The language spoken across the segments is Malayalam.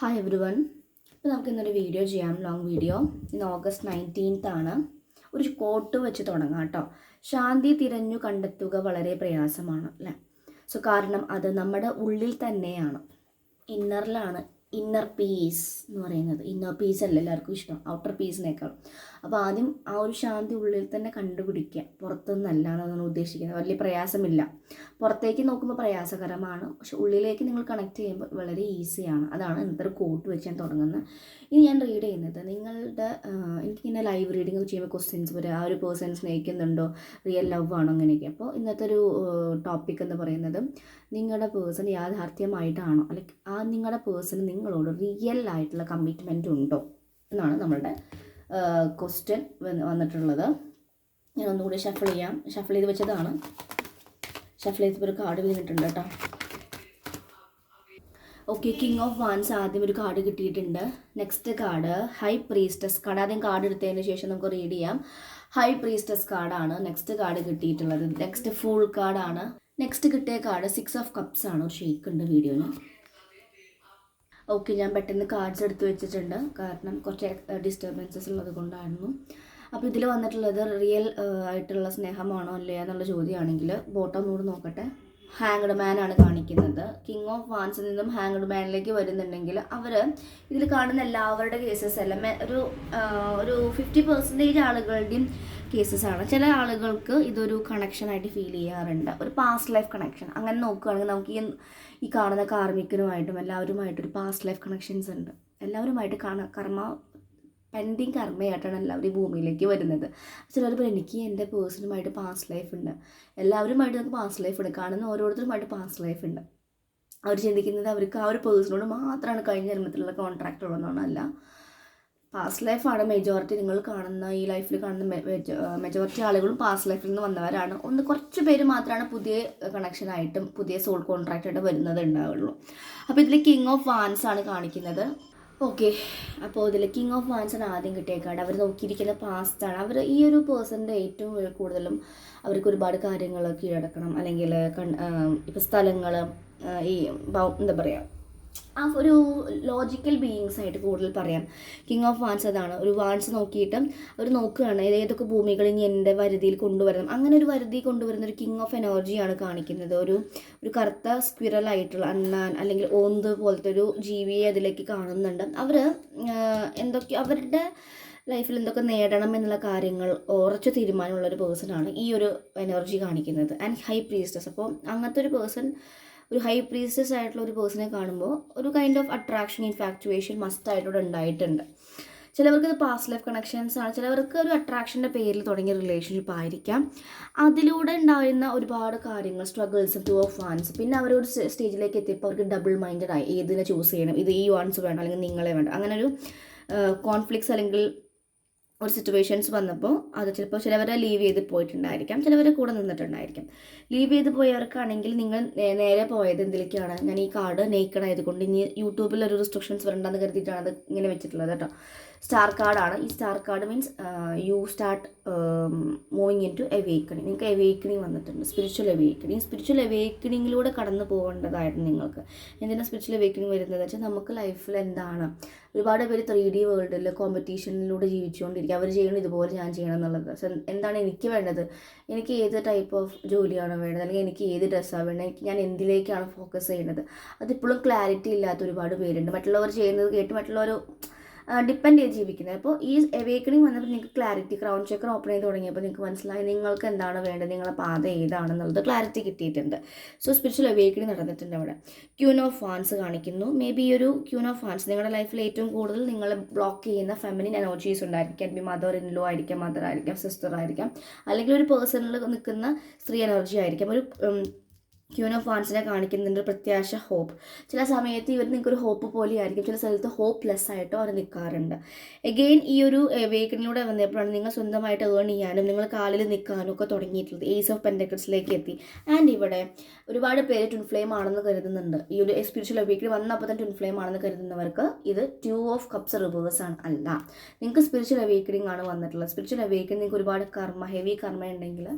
ഹായ് എവ്രി വൺ ഇപ്പോൾ നമുക്ക് ഇന്നൊരു വീഡിയോ ചെയ്യാം. ലോങ് വീഡിയോ ഇന്ന് ഓഗസ്റ്റ് നയന്റീൻത്ത് ആണ്. ഒരു കോട്ട് വെച്ച് തുടങ്ങാം കേട്ടോ. ശാന്തി തിരഞ്ഞു കണ്ടെത്തുക വളരെ പ്രയാസമാണ് അല്ലേ? സോ കാരണം അത് നമ്മുടെ ഉള്ളിൽ തന്നെയാണ്. ഇന്നറിലാണ് ഇന്നർ പീസ് എന്ന് പറയുന്നത്. ഇന്നർ പീസ് അല്ല എല്ലാവർക്കും ഇഷ്ടം. ഔട്ടർ പീസിനേക്കാൾ അപ്പോൾ ആദ്യം ആ ഒരു ശാന്തി ഉള്ളിൽ തന്നെ കണ്ടുപിടിക്കുക. പുറത്തുനിന്നല്ല എന്നാണ് ഉദ്ദേശിക്കുന്നത്. വലിയ പ്രയാസമില്ല. പുറത്തേക്ക് നോക്കുമ്പോൾ പ്രയാസകരമാണ്. പക്ഷെ ഉള്ളിലേക്ക് നിങ്ങൾ കണക്ട് ചെയ്യുമ്പോൾ വളരെ ഈസിയാണ് അതാണ് ഇന്നത്തെ കോട്ട് വെച്ച് ഞാൻ തുടങ്ങുന്നത്. ഇനി ഞാൻ റീഡ് ചെയ്യുന്നത്. നിങ്ങളുടെ എനിക്കിങ്ങനെ ലൈവ് റീഡിംഗ് ചെയ്യുമ്പോൾ ക്വസ്റ്റ്യൻസ് വരെ ആ ഒരു പേഴ്സൺ സ്നേഹിക്കുന്നുണ്ടോ? റിയൽ ലവ് ആണോ? അങ്ങനെയൊക്കെ. അപ്പോൾ ഇന്നത്തെ ഒരു ടോപ്പിക് എന്ന് പറയുന്നത് നിങ്ങളുടെ പേഴ്സൺ യാഥാർത്ഥ്യമായിട്ടാണോ? അല്ലെങ്കിൽ ആ നിങ്ങളുടെ പേഴ്സൺ നിങ്ങളോട് റിയൽ ആയിട്ടുള്ള കമ്മിറ്റ്മെന്റ് ഉണ്ടോ എന്നാണ് നമ്മളുടെ ക്വസ്റ്റ്യൻ വന്നിട്ടുള്ളത്. ഞാൻ ഒന്നുകൂടി ഷഫിൾ ചെയ്യാം. ഷഫിൾ ചെയ്ത് വെച്ചതാണ്. ഷഫിൾ ചെയ്തപ്പോൾ ഒരു കാർഡ് വീണിട്ടുണ്ട് കേട്ടോ. ഓക്കെ കിങ് ഓഫ് വാൻസ് ആദ്യം ഒരു കാർഡ് കിട്ടിയിട്ടുണ്ട്. Next card high priestess card ആദ്യം കാർഡ് എടുത്തതിന് ശേഷം നമുക്ക് റീഡ് ചെയ്യാം. ഹൈ പ്രീസ്റ്റസ് കാർഡാണ് നെക്സ്റ്റ് കാർഡ് കിട്ടിയിട്ടുള്ളത്. നെക്സ്റ്റ് ഫുൾ കാർഡാണ് നെക്സ്റ്റ് കിട്ടിയ കാർഡ് സിക്സ് ഓഫ് കപ്സ് ആണ്. ഒരു ഷേക്ക് ഉണ്ട് വീഡിയോയിൽ ഓക്കെ ഞാൻ പെട്ടെന്ന് കാർഡ്സ് എടുത്ത് വെച്ചിട്ടുണ്ട്. കാരണം കുറച്ച് ഡിസ്റ്റർബൻസസ് ഉള്ളത് കൊണ്ടായിരുന്നു. അപ്പോൾ ഇതിൽ വന്നിട്ടുള്ളത് റിയൽ ആയിട്ടുള്ള സ്നേഹമാണോ അല്ലേ എന്നുള്ള ചോദ്യമാണെങ്കിൽ ബോട്ടം നൂറ് നോക്കട്ടെ. ഹാങ്ഡ് മാൻ ആണ് കാണിക്കുന്നത്. കിങ് ഓഫ് വാൻസിൽ നിന്നും ഹാങ്ഡ് മാനിലേക്ക് വരുന്നുണ്ടെങ്കിൽ അവർ ഇതിൽ കാണുന്ന എല്ലാവരുടെ കേസസ് എല്ലാം ഒരു ഒരു ഫിഫ്റ്റി പെർസെന്റേജ് ആളുകളുടെയും കേസസ് ആണ്. ചില ആളുകൾക്ക് ഇതൊരു കണക്ഷനായിട്ട് ഫീൽ ചെയ്യാറുണ്ട്. ഒരു പാസ്റ്റ് ലൈഫ് കണക്ഷൻ അങ്ങനെ നോക്കുകയാണെങ്കിൽ നമുക്ക് ഈ ഈ കാണുന്ന കാർമ്മികനുമായിട്ടും എല്ലാവരുമായിട്ടും ഒരു പാസ്റ്റ് ലൈഫ് കണക്ഷൻസ് ഉണ്ട്. എല്ലാവരുമായിട്ട് കാണ കർമ്മ പെൻഡിങ് കർമ്മയായിട്ടാണ് എല്ലാവരും ഭൂമിയിലേക്ക് വരുന്നത്. ചിലർ പറയും എനിക്ക് എന്റെ പേഴ്സണുമായിട്ട് പാസ്റ്റ് ലൈഫ് ഉണ്ട്. എല്ലാവരുമായിട്ട് നമുക്ക് പാസ്റ്റ് ലൈഫ് ഉണ്ട്. കാണുന്ന ഓരോരുത്തരുമായിട്ട് പാസ്റ്റ് ലൈഫ് ഉണ്ട്. അവർ ചിന്തിക്കുന്നത് അവർക്ക് ആ ഒരു പേഴ്സണോട് മാത്രമാണ് കഴിഞ്ഞ ജന്മത്തിലുള്ള കോൺട്രാക്റ്റ് ഉള്ളതെന്നാണ്. അല്ല പാസ്റ്റ് ലൈഫാണ് മെജോറിറ്റി നിങ്ങൾ കാണുന്ന ഈ ലൈഫിൽ കാണുന്ന മെജോറിറ്റി ആളുകളും പാസ്റ്റ് ലൈഫിൽ നിന്ന് വന്നവരാണ്. ഒന്ന് കുറച്ച് പേര് മാത്രമാണ് പുതിയ കണക്ഷനായിട്ടും പുതിയ സോൾ കോൺട്രാക്റ്റായിട്ട് വരുന്നത് ഉണ്ടാവുള്ളൂ. അപ്പോൾ ഇതിൽ കിങ് ഓഫ് വാൻസ് ആണ് കാണിക്കുന്നത്. ഓക്കെ അപ്പോൾ ഇതിൽ കിങ് ഓഫ് വാൻസ് ആണ് ആദ്യം കിട്ടിയേക്കാട് അവർ നോക്കിയിരിക്കുന്ന പാസ്റ്റാണ് അവർ ഈ ഒരു പേഴ്സണിന്റെ ഏറ്റവും കൂടുതലും അവർക്ക് ഒരുപാട് കാര്യങ്ങൾ കീഴടക്കണം. അല്ലെങ്കിൽ കൺ ഇപ്പോൾ സ്ഥലങ്ങൾ ഈ എന്താ പറയുക ആ ഒരു ലോജിക്കൽ ബീയിങ്സ് ആയിട്ട് കൂടുതൽ പറയാം. കിങ് ഓഫ് വാൻസ് അതാണ്. ഒരു വാൻസ് നോക്കിയിട്ട് അവർ നോക്കുകയാണ് ഏതൊക്കെ ഭൂമികൾ ഇനി എന്റെ വരുതിയിൽ കൊണ്ടുവരണം. അങ്ങനെ ഒരു വരുതി കൊണ്ടുവരുന്ന ഒരു കിങ് ഓഫ് എനർജിയാണ് കാണിക്കുന്നത്. ഒരു ഒരു കറുത്ത സ്ക്വിറൽ ആയിട്ടുള്ള അണ്ണാൻ അല്ലെങ്കിൽ ഓന്ത് പോലത്തെ ഒരു ജീവിയെ അതിലേക്ക് കാണുന്നുണ്ട്. അവർ എന്തൊക്കെ അവരുടെ ലൈഫിൽ എന്തൊക്കെ നേടണം എന്നുള്ള കാര്യങ്ങൾ ഉറച്ചു തീരുമാനമുള്ള ഒരു പേഴ്സണാണ് ഈ ഒരു എനർജി കാണിക്കുന്നത്. ആൻഡ് ഹൈ പ്രീസ്റ്റസ് അപ്പോൾ അങ്ങനത്തെ ഒരു പേഴ്സൺ ഒരു ഹൈ പ്രീസ്റ്റസ് ആയിട്ടുള്ള ഒരു പേഴ്സണെ കാണുമ്പോൾ ഒരു kind of attraction infatuation must ആയിട്ടൂടെ ഉണ്ടായിട്ടുണ്ട്. ചിലവർക്ക് ഇത് പാസ്റ്റ് ലൈഫ് കണക്ഷൻസ് ആണ്. ചിലവർക്ക് ഒരു അട്രാക്ഷന്റെ പേരിൽ തുടങ്ങിയ റിലേഷൻഷിപ്പ് ആയിരിക്കാം. അതിലൂടെ ഉണ്ടായിരുന്ന ഒരുപാട് കാര്യങ്ങൾ സ്ട്രഗിൾസ് ടു ഓഫ് വാൻസ് പിന്നെ അവരൊരു സ്റ്റേജിലേക്ക് എത്തിയപ്പോൾ അവർക്ക് ഡബിൾ മൈൻഡഡ് ആയി. ഏതിനെ ചൂസ് ചെയ്യണം? ഇത് ഈ വാൻസ് വേണം അല്ലെങ്കിൽ നിങ്ങളെ വേണം. അങ്ങനെ ഒരു കോൺഫ്ലിക്ട്സ് അല്ലെങ്കിൽ ഒരു സിറ്റുവേഷൻസ് വന്നപ്പോൾ അത് ചിലപ്പോൾ ചിലവരെ ലീവ് ചെയ്ത് പോയിട്ടുണ്ടായിരിക്കാം ചിലവർ കൂടെ നിന്നിട്ടുണ്ടായിരിക്കാം. ലീവ് ചെയ്ത് പോയവർക്കാണെങ്കിൽ നിങ്ങൾ നേരെ പോയത് എന്തിലേക്കാണ്? ഞാൻ ഈ കാർഡ് നെയ്ക്കഡ് ആയതുകൊണ്ട് ഇനി യൂട്യൂബിൽ ഒരു റിസ്ട്രിക്ഷൻസ് വരണ്ടെന്ന് കരുതിയിട്ടാണ് അത് ഇങ്ങനെ വെച്ചിട്ടുള്ളത് കേട്ടോ. സ്റ്റാർ കാർഡാണ് ഈ star card means you start moving into awakening നിങ്ങൾക്ക് എവേക്കണിങ് വന്നിട്ടുണ്ട്. സ്പിരിച്വൽ എവേക്കണിങ് സ്പിരിച്വൽ എവേക്കണിങ്ങിലൂടെ കടന്നു പോകേണ്ടതായിരുന്നു നിങ്ങൾക്ക്. എന്തിനാണ് സ്പിരിച്വൽ എവേക്കണിങ് വരുന്നത്? വെച്ചാൽ നമുക്ക് ലൈഫിൽ എന്താണ്? ഒരുപാട് പേര് ത്രീ ഡി വേൾഡിൽ കോമ്പറ്റീഷനിലൂടെ ജീവിച്ചുകൊണ്ടിരിക്കുക. അവർ ചെയ്യണം ഇതുപോലെ ഞാൻ ചെയ്യണം എന്നുള്ളത് എന്താണ് എനിക്ക് വേണ്ടത്? എനിക്ക് ഏത് ടൈപ്പ് ഓഫ് ജോലിയാണ് വേണ്ടത്? അല്ലെങ്കിൽ എനിക്ക് ഏത് ഡ്രസ്സാണ് വേണ്ടത്? എനിക്ക് ഞാൻ എന്തിലേക്കാണ് ഫോക്കസ് ചെയ്യുന്നത്? അതിപ്പോഴും ക്ലാരിറ്റി ഇല്ലാത്ത ഒരുപാട് പേരുണ്ട്. മറ്റുള്ളവർ ചെയ്യുന്നത് കേട്ട് മറ്റുള്ളവർ ഡിപ്പെൻഡ് ചെയ്ത് ജീവിക്കുന്നത്. അപ്പോൾ ഈ അവേക്കണിങ് വന്നപ്പോൾ നിങ്ങൾക്ക് ക്ലാരിറ്റി ക്രൗൺ ചക്രം ഓപ്പൺ ചെയ്ത് തുടങ്ങിയപ്പോൾ നിങ്ങൾക്ക് മനസ്സിലായി നിങ്ങൾക്ക് എന്താണ് വേണ്ടത് നിങ്ങളുടെ പാത ഏതാണെന്നുള്ളത് ക്ലാരിറ്റി കിട്ടിയിട്ടുണ്ട്. സോ സ്പിരിച്വൽ അവേക്കണിങ് നടന്നിട്ടുണ്ട് അവിടെ. ക്യൂൻ ഓഫ് ഫാൻസ് കാണിക്കുന്നു. മേ ബി ഒരു ക്യൂൻ ഓഫ് ഫാൻസ് നിങ്ങളുടെ ലൈഫിൽ ഏറ്റവും കൂടുതൽ നിങ്ങൾ ബ്ലോക്ക് ചെയ്യുന്ന ഫെമിനിൻ എനർജീസ് ഉണ്ടായിരിക്കാം. ബി മദർ ഇൻ ലോ ആയിരിക്കാം മദർ ആയിരിക്കാം സിസ്റ്റർ ആയിരിക്കാം. അല്ലെങ്കിൽ ഒരു പേഴ്സണിൽ നിൽക്കുന്ന സ്ത്രീ എനർജി ആയിരിക്കാം. ഒരു ക്യൂൻ ഓഫ് വാൻസിനെ കാണിക്കുന്നുണ്ട് പ്രത്യാശ ഹോപ്പ്. ചില സമയത്ത് ഇവർ നിങ്ങൾക്കൊരു ഹോപ്പ് പോലെയായിരിക്കും. ചില സ്ഥലത്ത് ഹോപ്പ് ലെസ് ആയിട്ടോ അവർ നിൽക്കാറുണ്ട്. എഗെയിൻ ഈ ഒരു വേക്കിനിലൂടെ വന്നപ്പോഴാണ് നിങ്ങൾ സ്വന്തമായിട്ട് ഏൺ ചെയ്യാനും നിങ്ങൾ കാലിൽ നിൽക്കാനും ഒക്കെ തുടങ്ങിയിട്ടുള്ളത്. ഏസ് ഓഫ് പെൻഡക്ട്സിലേക്ക് എത്തി. ആൻഡ് ഇവിടെ ഒരുപാട് പേര് ട്വിൻഫ്ലെയിം ആണെന്ന് കരുതുന്നുണ്ട്. ഈ ഒരു സ്പിരിച്വൽ വീക്കിൽ വന്നപ്പോൾ തന്നെ ട്വിൻഫ്ലെയിം ആണെന്ന് കരുതുന്നവർക്ക് ഇത് ട്യൂ ഓഫ് കപ്സ് റിവേഴ്സ് ആണ്. അല്ല. നിങ്ങൾക്ക് സ്പിരിച്വൽ അവേക്കണിങ് ആണ് വന്നിട്ടുള്ളത്. സ്പിരിച്വൽ അവേക്കണിങ് നിങ്ങൾക്ക് ഒരുപാട് കർമ്മ ഹെവി കർമ്മ ഉണ്ടെങ്കിൽ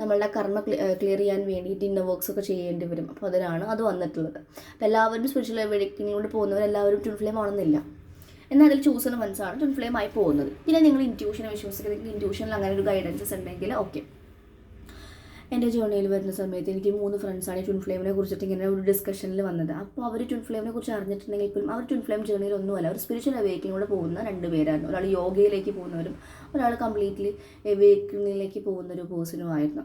നമ്മളുടെ കർമ്മ ക്ലിയർ ചെയ്യാൻ വേണ്ടിയിട്ട് ഇന്ന വർക്ക്സ് ഒക്കെ ചെയ്യേണ്ടി വരും. അപ്പോൾ അതിനാണ് അത് വന്നിട്ടുള്ളത്. അപ്പോൾ എല്ലാവരും സ്പിരിച്വൽ വെഡിങ്ങിലൂടെ പോകുന്നവരെല്ലാവരും ട്വിൻ ഫ്ലെയിം ആണെന്നില്ല. എന്നാൽ അതിൽ ചൂസൺ മനസ്സാണ് ട്വിൻ ഫ്ലെയിം ആയി പോകുന്നത്. പിന്നെ നിങ്ങൾ ഇന്റ്യൂഷനെ വിശ്വസിക്കുന്നത് ഇന്റ്യൂഷനിൽ അങ്ങനെ ഒരു ഗൈഡൻസസ് ഉണ്ടെങ്കിൽ ഓക്കെ എന്റെ ജേർണിയിൽ വരുന്ന സമയത്ത് എനിക്ക് മൂന്ന് ഫ്രണ്ട്സാണ് ട്വിൻ ഫ്ലെയിമിനെ കുറിച്ചിട്ട് ഇങ്ങനെ ഒരു ഡിസ്കഷനിൽ വന്നത്. അപ്പോൾ അവർ ട്വിൻ ഫ്ലെയിമിനെ കുറിച്ച് അറിഞ്ഞിട്ടുണ്ടെങ്കിൽ പോലും അവർ ട്വിൻ ഫ്ലെയിം ജേർണിയിൽ ഒന്നുമല്ല. അവർ സ്പിരിച്വൽ അവേക്കിലൂടെ പോകുന്ന രണ്ട് പേരായിരുന്നു. ഒരാൾ യോഗയിലേക്ക് പോകുന്നവരും ഒരാൾ കംപ്ലീറ്റ്ലി എവേക്കിങ്ങിലേക്ക് പോകുന്ന ഒരു പേഴ്സണുമായിരുന്നു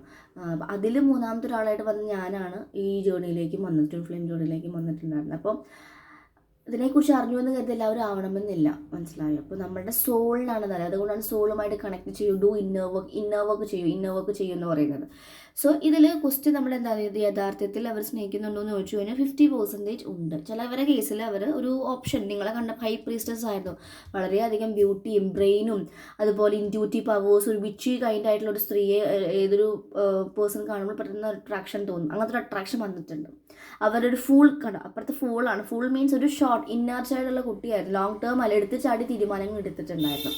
അതിൽ മൂന്നാമത്തെ ഒരാളായിട്ട് വന്ന ഞാനാണ് ഈ ജേർണിയിലേക്ക് വന്നത്. ട്വിൻ ഫ്ലെയിം ജേർണിയിലേക്ക് വന്നിട്ടുണ്ടായിരുന്നത്. അപ്പം ഇതിനെക്കുറിച്ച് അറിഞ്ഞു എന്ന് കരുതി എല്ലാവരും ആവണമെന്നില്ല. മനസ്സിലായോ? അപ്പോൾ നമ്മുടെ സോളിനാണ് നല്ലത് അതുകൊണ്ടാണ് സോളുമായിട്ട് കണക്ട് ചെയ്യൂ. Do inner work inner work ചെയ്യൂ. ഇന്നർ വർക്ക് ചെയ്യൂ എന്ന് പറയുന്നത്. സോ ഇതിൽ ക്വസ്റ്റ്യൻ നമ്മൾ എന്താ പറയുക യഥാർത്ഥത്തിൽ അവർ സ്നേഹിക്കുന്നുണ്ടോ എന്ന് ചോദിച്ചു കഴിഞ്ഞാൽ ഫിഫ്റ്റി പെർസെന്റേജ് ഉണ്ട്. ചിലവരുടെ കേസിൽ അവർ ഒരു ഓപ്ഷൻ നിങ്ങളെ കണ്ട ഹൈ പ്രീസ്റ്റസ് ആയിരുന്നു. വളരെയധികം ബ്യൂട്ടിയും ബ്രെയിനും അതുപോലെ ഇന്റ്യൂട്ടീവ് പവേഴ്സ് ഒരു വിച്ചി കൈൻഡ് ആയിട്ടുള്ള ഒരു സ്ത്രീയെ ഏതൊരു പേഴ്സൺ കാണുമ്പോൾ പെട്ടെന്ന് അട്രാക്ഷൻ തോന്നും. അങ്ങനത്തെ ഒരു അട്രാക്ഷൻ വന്നിട്ടുണ്ട്. അവരൊരു ഫൂൾ കട അപ്പുറത്തെ ആണ്. ഫൂൾ മീൻസ് ഒരു ഷോർട്ട് ഇന്നർ സൈഡുള്ള കുട്ടിയായിരുന്നു. ലോങ് ടേം അല്ല എടുത്ത് ചാടി തീരുമാനങ്ങൾ എടുത്തിട്ടുണ്ടായിരുന്നു.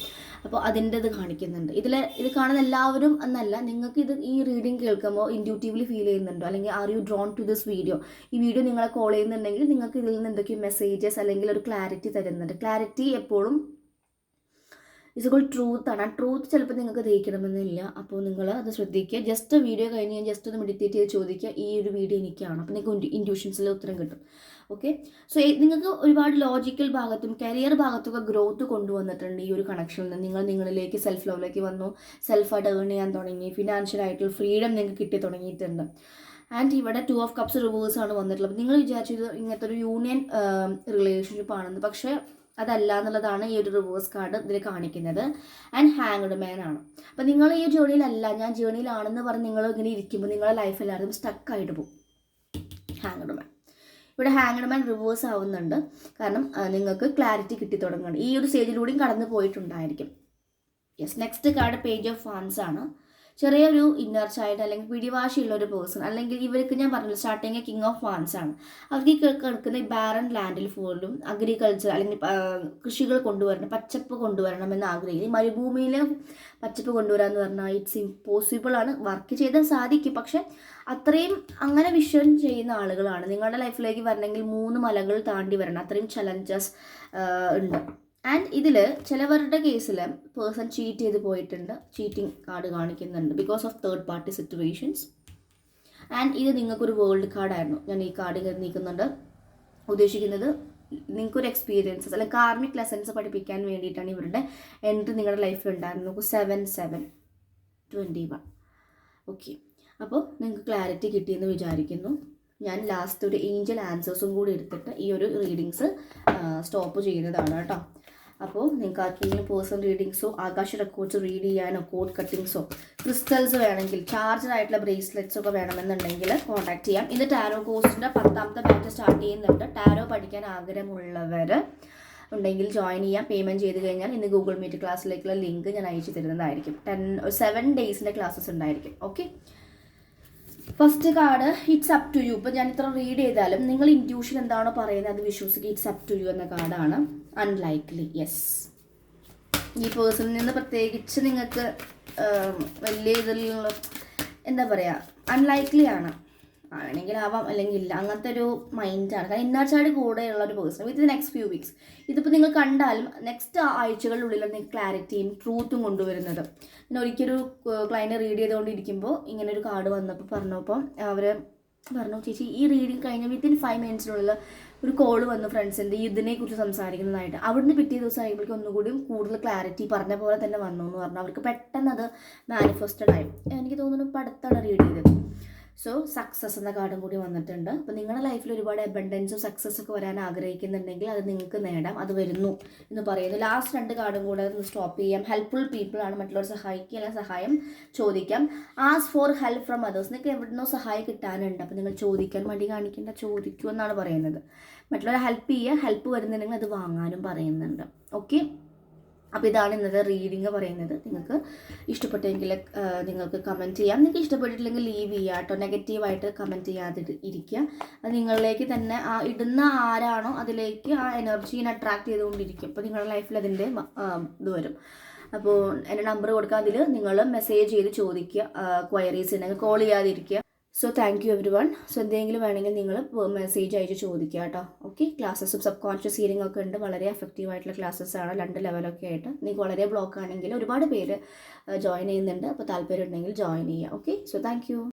അപ്പോൾ അതിന്റെ ഇത് കാണിക്കുന്നുണ്ട്. ഇതിൽ ഇത് കാണുന്ന എല്ലാവരും എന്നല്ല നിങ്ങൾക്ക് ഇത് ഈ റീഡിങ് കേൾക്കുമ്പോൾ ഇൻഡ്യൂട്ടീവ്ലി ഫീൽ ചെയ്യുന്നുണ്ടോ. അല്ലെങ്കിൽ are you drawn to this video ഈ വീഡിയോ നിങ്ങളെ കോൾ ചെയ്യുന്നുണ്ടെങ്കിൽ നിങ്ങൾക്ക് ഇതിൽ നിന്ന് എന്തൊക്കെയോ മെസ്സേജസ് അല്ലെങ്കിൽ ഒരു ക്ലാരിറ്റി തരുന്നുണ്ട്. ക്ലാരിറ്റി എപ്പോഴും ഇസുകൾ ട്രൂത്ത് ആണ്. ആ ട്രൂത്ത് ചിലപ്പോൾ നിങ്ങൾക്ക് ദഹിക്കണമെന്നില്ല. അപ്പോൾ നിങ്ങൾ അത് ശ്രദ്ധിക്കുക. ജസ്റ്റ് വീഡിയോ കഴിഞ്ഞ് ഞാൻ ജസ്റ്റ് ഒന്ന് മെഡിറ്റേറ്റ് ചെയ്ത് ചോദിക്കുക. ഈ ഒരു വീഡിയോ എനിക്കാണ്. അപ്പോൾ നിങ്ങൾക്ക് ഇൻഡ്യൂഷൻസിൽ ഉത്തരം കിട്ടും. ഓക്കെ സോ നിങ്ങൾക്ക് ഒരുപാട് ലോജിക്കൽ ഭാഗത്തും കരിയർ ഭാഗത്തൊക്കെ ഗ്രോത്ത് കൊണ്ടുവന്നിട്ടുണ്ട് ഈ ഒരു കണക്ഷനിൽ നിന്ന്. നിങ്ങൾ നിങ്ങളിലേക്ക് സെൽഫ് ലവിലേക്ക് വന്നു. സെൽഫായിട്ട് ഏൺ ചെയ്യാൻ തുടങ്ങി. ഫിനാൻഷ്യൽ ആയിട്ടുള്ള ഫ്രീഡം നിങ്ങൾക്ക് കിട്ടി തുടങ്ങിയിട്ടുണ്ട്. ആൻഡ് ഇവിടെ ടു ഓഫ് കപ്സ് റിവേഴ്സ് ആണ് വന്നിട്ടുള്ളത്. നിങ്ങൾ വിചാരിച്ചത് ഇങ്ങനത്തെ ഒരു യൂണിയൻ റിലേഷൻഷിപ്പ് ആണെന്ന്. പക്ഷേ അതല്ല എന്നുള്ളതാണ് ഈ ഒരു റിവേഴ്സ് കാർഡ് ഇതിൽ കാണിക്കുന്നത്. ആൻഡ് ഹാങ്ഡ് മാൻ ആണ്. അപ്പം നിങ്ങൾ ഈ ജേണിയിലല്ല ഞാൻ ജേണിയിലാണെന്ന് പറഞ്ഞ് നിങ്ങൾ ഇങ്ങനെ ഇരിക്കുമ്പോൾ നിങ്ങളുടെ ലൈഫ് എല്ലാവരും സ്റ്റക്കായിട്ട് പോകും. ഇവിടെ ഹാങ്ഡ് മാൻ റിവേഴ്സ് ആവുന്നുണ്ട്. കാരണം നിങ്ങൾക്ക് ക്ലാരിറ്റി കിട്ടി തുടങ്ങുന്നുണ്ട്. ഈ ഒരു സ്റ്റേജിലൂടെയും കടന്നു പോയിട്ടുണ്ടായിരിക്കും yes next card page of fans ആണ്. ചെറിയൊരു ഇന്നർ ചൈൽഡ് അല്ലെങ്കിൽ പിടിവാശിയുള്ള ഒരു പേഴ്സൺ അല്ലെങ്കിൽ ഇവർക്ക് ഞാൻ പറഞ്ഞു സ്റ്റാർട്ടിങ് കിങ് ഓഫ് ഫാൻസ് ആണ്. അവർക്ക് കിടക്കുന്ന ബാരൻ ലാൻഡിൽ പോലും അഗ്രികൾച്ചർ അല്ലെങ്കിൽ കൃഷികൾ കൊണ്ടുവരണം പച്ചപ്പ് കൊണ്ടുവരണം എന്ന് ആഗ്രഹിക്കുന്നു ഈ മരുഭൂമിയിൽ പച്ചപ്പ് കൊണ്ടുവരാൻ എന്ന് പറഞ്ഞാൽ ഇറ്റ്സ് ഇമ്പോസിബിൾ ആണ്. വർക്ക് ചെയ്താൽ സാധിക്കും. പക്ഷെ അത്രയും അങ്ങനെ വിഷൻ ചെയ്യുന്ന ആളുകളാണ്. നിങ്ങളുടെ ലൈഫിലേക്ക് വരണമെങ്കിൽ മൂന്ന് മലകൾ താണ്ടി വരണം. അത്രയും ചലഞ്ചസ് ഉണ്ട്. ആൻഡ് ഇതിൽ ചിലവരുടെ കേസിൽ പേഴ്സൺ ചീറ്റ് ചെയ്ത് പോയിട്ടുണ്ട്. ചീറ്റിംഗ് കാർഡ് കാണിക്കുന്നുണ്ട് because of third party situations and ഇത് നിങ്ങൾക്കൊരു വേൾഡ് കാർഡായിരുന്നു ഞാൻ ഈ കാർഡ് നീക്കുന്നുണ്ട്. ഉദ്ദേശിക്കുന്നത് നിങ്ങൾക്കൊരു എക്സ്പീരിയൻസസ് അല്ലെങ്കിൽ കാർമിക് ലെസൺസ് പഠിപ്പിക്കാൻ വേണ്ടിയിട്ടാണ് ഇവരുടെ എൻട്രി നിങ്ങളുടെ ലൈഫിൽ ഉണ്ടായിരുന്നത്. നോക്കൂ seven seven twenty one okay അപ്പോൾ നിങ്ങൾക്ക് ക്ലാരിറ്റി കിട്ടിയെന്ന് വിചാരിക്കുന്നു. ഞാൻ ലാസ്റ്റ് ഒരു ഏഞ്ചൽ ആൻസേഴ്സും കൂടി എടുത്തിട്ട് ഈ ഒരു റീഡിങ്സ് സ്റ്റോപ്പ് ചെയ്യുന്നതാണ് കേട്ടോ. അപ്പോൾ നിങ്ങൾക്ക് ആർക്കെങ്കിലും പേഴ്സണൽ റീഡിങ്സോ ആകാശ റെക്കോർഡ്സ് റീഡ് ചെയ്യാനോ കോഡ് കട്ടിങ്സോ ക്രിസ്റ്റൽസ് വേണമെങ്കിൽ ചാർജർ ആയിട്ടുള്ള ബ്രേസ്ലെറ്റ്സ് ഒക്കെ വേണമെന്നുണ്ടെങ്കിൽ കോൺടാക്ട് ചെയ്യാം. ഇന്ന് ടാരോ കോഴ്സിന്റെ പത്താമത്തെ ബാച്ച് സ്റ്റാർട്ട് ചെയ്യുന്നുണ്ട്. ടാരോ പഠിക്കാൻ ആഗ്രഹമുള്ളവർ ഉണ്ടെങ്കിൽ ജോയിൻ ചെയ്യാം. പേയ്മെന്റ് ചെയ്ത് കഴിഞ്ഞാൽ ഇന്ന് ഗൂഗിൾ മീറ്റ് ക്ലാസ്സിലേക്കുള്ള ലിങ്ക് ഞാൻ അയച്ചു തരുന്നതായിരിക്കും. ടെൻ സെവൻ ഡേയ്സിന്റെ ക്ലാസ്സസ് ഉണ്ടായിരിക്കും. Okay first card it's up to you ഇപ്പം ഞാൻ ഇത്ര റീഡ് ചെയ്താലും നിങ്ങൾ ഇൻഡ്യൂഷൻ എന്താണോ പറയുന്നത് അത് വിശ്വസിക്കുക. ഇറ്റ്സ് അപ് ടു യു എന്ന കാർഡാണ് അൺലൈക്ലി യെസ് ഈ പേഴ്സണിൽ നിന്ന് പ്രത്യേകിച്ച് നിങ്ങൾക്ക് വലിയ ഇതിലുള്ള എന്താ പറയുക അൺലൈക്ലി ആണ്. ആണെങ്കിൽ ആവാം അല്ലെങ്കിൽ ഇല്ല അങ്ങനത്തെ ഒരു മൈൻഡാണ്. കാരണം ഇന്നർ കൂടെയുള്ള ഒരു person with next few weeks ഇതിപ്പോൾ നിങ്ങൾ കണ്ടാലും നെക്സ്റ്റ് ആഴ്ചകളിലുള്ളിലാണ് നിങ്ങൾക്ക് ക്ലാരിറ്റിയും ട്രൂത്തും കൊണ്ടുവരുന്നത്. ഞാൻ ഒരിക്കലൊരു ക്ലയന്റ് റീഡ് ചെയ്തുകൊണ്ടിരിക്കുമ്പോൾ ഇങ്ങനെ ഒരു കാർഡ് വന്നപ്പോൾ പറഞ്ഞപ്പോൾ അവർ പറഞ്ഞു ചേച്ചി ഈ റീഡിങ് കഴിഞ്ഞ വിത്തിൻ ഫൈവ് മിനിറ്റ്സിനുള്ള ഒരു കോൾ വന്നു ഫ്രണ്ട്സിന്റെ ഇതിനെക്കുറിച്ച് സംസാരിക്കുന്നതായിട്ട്. അവിടുന്ന് പിറ്റേ ദിവസം ആയപ്പോഴേക്കും ഒന്നുകൂടി കൂടുതൽ ക്ലാരിറ്റി പറഞ്ഞ പോലെ തന്നെ വന്നു എന്ന് പറഞ്ഞു. അവർക്ക് പെട്ടെന്ന് അത് മാനിഫെസ്റ്റഡ് ആയി. എനിക്ക് തോന്നുന്നു ഇപ്പോൾ അടുത്താണ് റീഡ് ചെയ്തത്. സോ സക്സസ് എന്ന കാർഡും കൂടി വന്നിട്ടുണ്ട്. അപ്പോൾ നിങ്ങളുടെ ലൈഫിൽ ഒരുപാട് അബണ്ടൻസും സക്സസ് ഒക്കെ വരാൻ ആഗ്രഹിക്കുന്നുണ്ടെങ്കിൽ അത് നിങ്ങൾക്ക് നേടാം. അത് വരുന്നു എന്ന് പറയുന്നു. ലാസ്റ്റ് രണ്ട് കാർഡും കൂടെ ഒന്ന് സ്റ്റോപ്പ് ചെയ്യാം. ഹെൽപ്ഫുൾ പീപ്പിൾ ആണ്. മറ്റുള്ളവർ സഹായിക്കുക അല്ലെങ്കിൽ സഹായം ചോദിക്കാം. Ask for help from others നിങ്ങൾക്ക് എവിടുന്നോ സഹായം കിട്ടാനുണ്ട്. അപ്പോൾ നിങ്ങൾ ചോദിക്കാൻ മടി കാണിക്കേണ്ട ചോദിക്കൂ എന്നാണ് പറയുന്നത്. മറ്റുള്ളവരെ ഹെൽപ്പ് ചെയ്യുക. ഹെൽപ്പ് വരുന്നുണ്ടെങ്കിൽ അത് വാങ്ങാനും പറയുന്നുണ്ട്. ഓക്കെ അപ്പോൾ ഇതാണ് ഇന്നത്തെ റീഡിങ് പറയുന്നത്. നിങ്ങൾക്ക് ഇഷ്ടപ്പെട്ടെങ്കിൽ നിങ്ങൾക്ക് കമന്റ് ചെയ്യാം. നിങ്ങൾക്ക് ഇഷ്ടപ്പെട്ടിട്ടില്ലെങ്കിൽ ലീവ് ചെയ്യുക കേട്ടോ. നെഗറ്റീവായിട്ട് കമന്റ് ചെയ്യാതെ ഇരി- ഇരിക്കുക. അത് നിങ്ങളിലേക്ക് തന്നെ ആ ഇടുന്ന ആരാണോ അതിലേക്ക് ആ എനർജീനെ അട്രാക്ട് ചെയ്തുകൊണ്ടിരിക്കും. അപ്പോൾ നിങ്ങളുടെ ലൈഫിൽ അതിന്റെ ഇത് വരും. അപ്പോൾ എന്റെ നമ്പർ കൊടുക്കുക അതിൽ നിങ്ങൾ മെസ്സേജ് ചെയ്ത് ചോദിക്കുക ക്വയറീസ് ഉണ്ടെങ്കിൽ കോൾ ചെയ്യാതിരിക്കുക. So thank you everyone so എന്തെങ്കിലും വേണമെങ്കിൽ നിങ്ങൾ മെസ്സേജ് അയച്ച് ചോദിക്കുക കേട്ടോ. ഓക്കെ ക്ലാസ്സസും സബ് കോൺഷ്യസ് ഹീലിംഗ് ഒക്കെ ഉണ്ട്. വളരെ എഫക്റ്റീവ് ആയിട്ടുള്ള ക്ലാസ്സസ് ആണ്. രണ്ട് ലെവലൊക്കെ ആയിട്ട്. നിങ്ങൾക്ക് വളരെ ബ്ലോക്ക് ആണെങ്കിൽ ഒരുപാട് പേര് ജോയിൻ ചെയ്യുന്നുണ്ട്. അപ്പോൾ താല്പര്യം ഉണ്ടെങ്കിൽ ജോയിൻ ചെയ്യുക ഓക്കെ സോ താങ്ക്